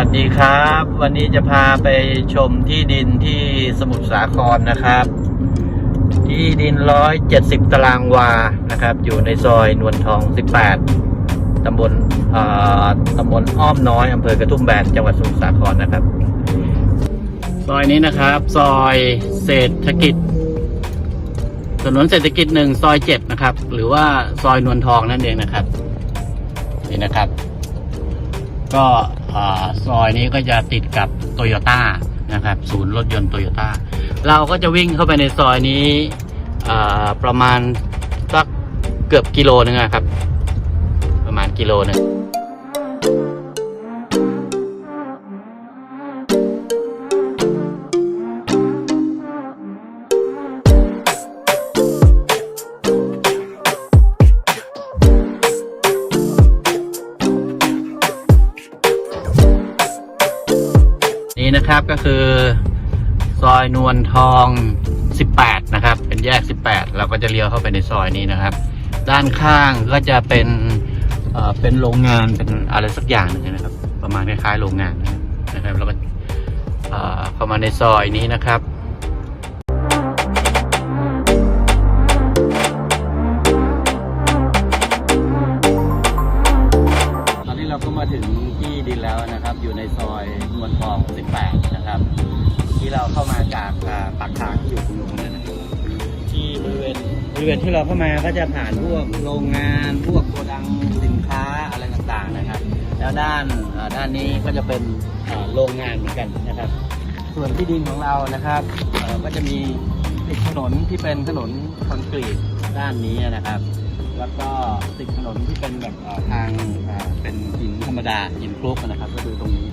วัสดีครับ วันนี้จะพาไปชมที่ดินที่สมุทรสาครนะครับ ที่ดิน170ตารางวานะครับ อยู่ในซอยนวลทอง18ตำบลเอ่อตำบลอ้อมน้อยอำเภอกระทุ่มแบนจังหวัดสมุทรสาครนะครับ ซอยนี้นะครับ ซอยเศรษฐกิจถนนเศรษฐกิจหนึ่งซอยเจ็ดนะครับ หรือว่าซอยนวลทองนั่นเองนะครับ นี่นะครับ ก็ ซอยนี้ก็จะติดกับโตโยต้านะครับ ศูนย์รถยนต์โตโยต้าเราก็จะวิ่งเข้าไปในซอยนี้ประมาณสักเกือบกิโลนึงนะครับ ประมาณกิโลหนึง นะครับก็คือ ซอยนวลทอง 18 นะครับ เป็นแยก 18 เราก็จะเลี้ยวเข้าไปในซอยนี้นะครับ ด้านข้างก็จะเป็นเป็นโรงงานเป็นอะไรสักอย่างหนึงนะครับ ประมาณคล้ายๆโรงงานนะครับแล้วก็เข้ามาในซอยนี้นะครับ ถึงที่ดินแล้วนะครับ อยู่ในซอยนวลทอง 18 นะครับ ที่เราเข้ามาจากปากทางที่อยู่ตรงนู้นนะครับที่บริเวณบริเวณที่เราเข้ามาก็จะผ่านพวกโรงงาน พวกโกดังสินค้าอะไรต่างๆนะครับ แล้วด้านด้านนี้ก็จะเป็นโรงงานเหมือนกันนะครับ ส่วนที่ดินของเรานะครับก็จะมีติดถนนที่เป็นถนนคอนกรีตด้านนี้นะครับ แล้วก็ติดถนนที่เป็นแบบทาง ดาหินคลุกนะครับ ก็คือตรงนี้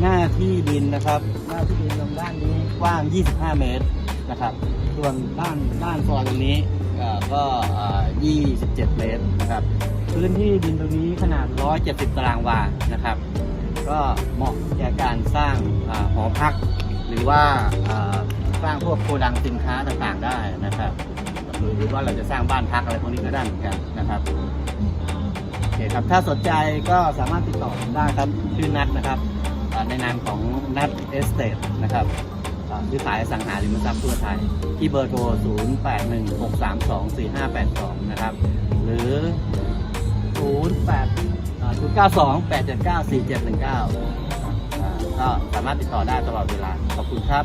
หน้าที่ดินนะครับ หน้าที่ดินตรงด้านนี้กว้าง 25 เมตรนะครับ ส่วนด้านด้านซอยตรงนี้ก็ 27 เมตรนะครับ พื้นที่ดินตรงนี้ขนาด 170 ตารางวานะครับ ก็เหมาะแก่การสร้างหอพัก หรือว่าสร้างพวกโกดังสินค้าต่างๆได้นะครับ หรือว่าเราจะสร้างบ้านพักอะไรพวกนี้ก็ได้เหมือนกันนะครับ เคครับถ้าสนใจก็สามารถติดต่อผมได้ครับชื่อนัทนะครับในนามของนัทเอสเตทนะครับอ่าซื้อขายสังหาริมทรัพย์ทั่วไทย ที่เบอร์โทร 0816324582 นะครับ หรือ 08 092 879 4719 ก็สามารถติดต่อได้ตลอดเวลา ขอบคุณครับ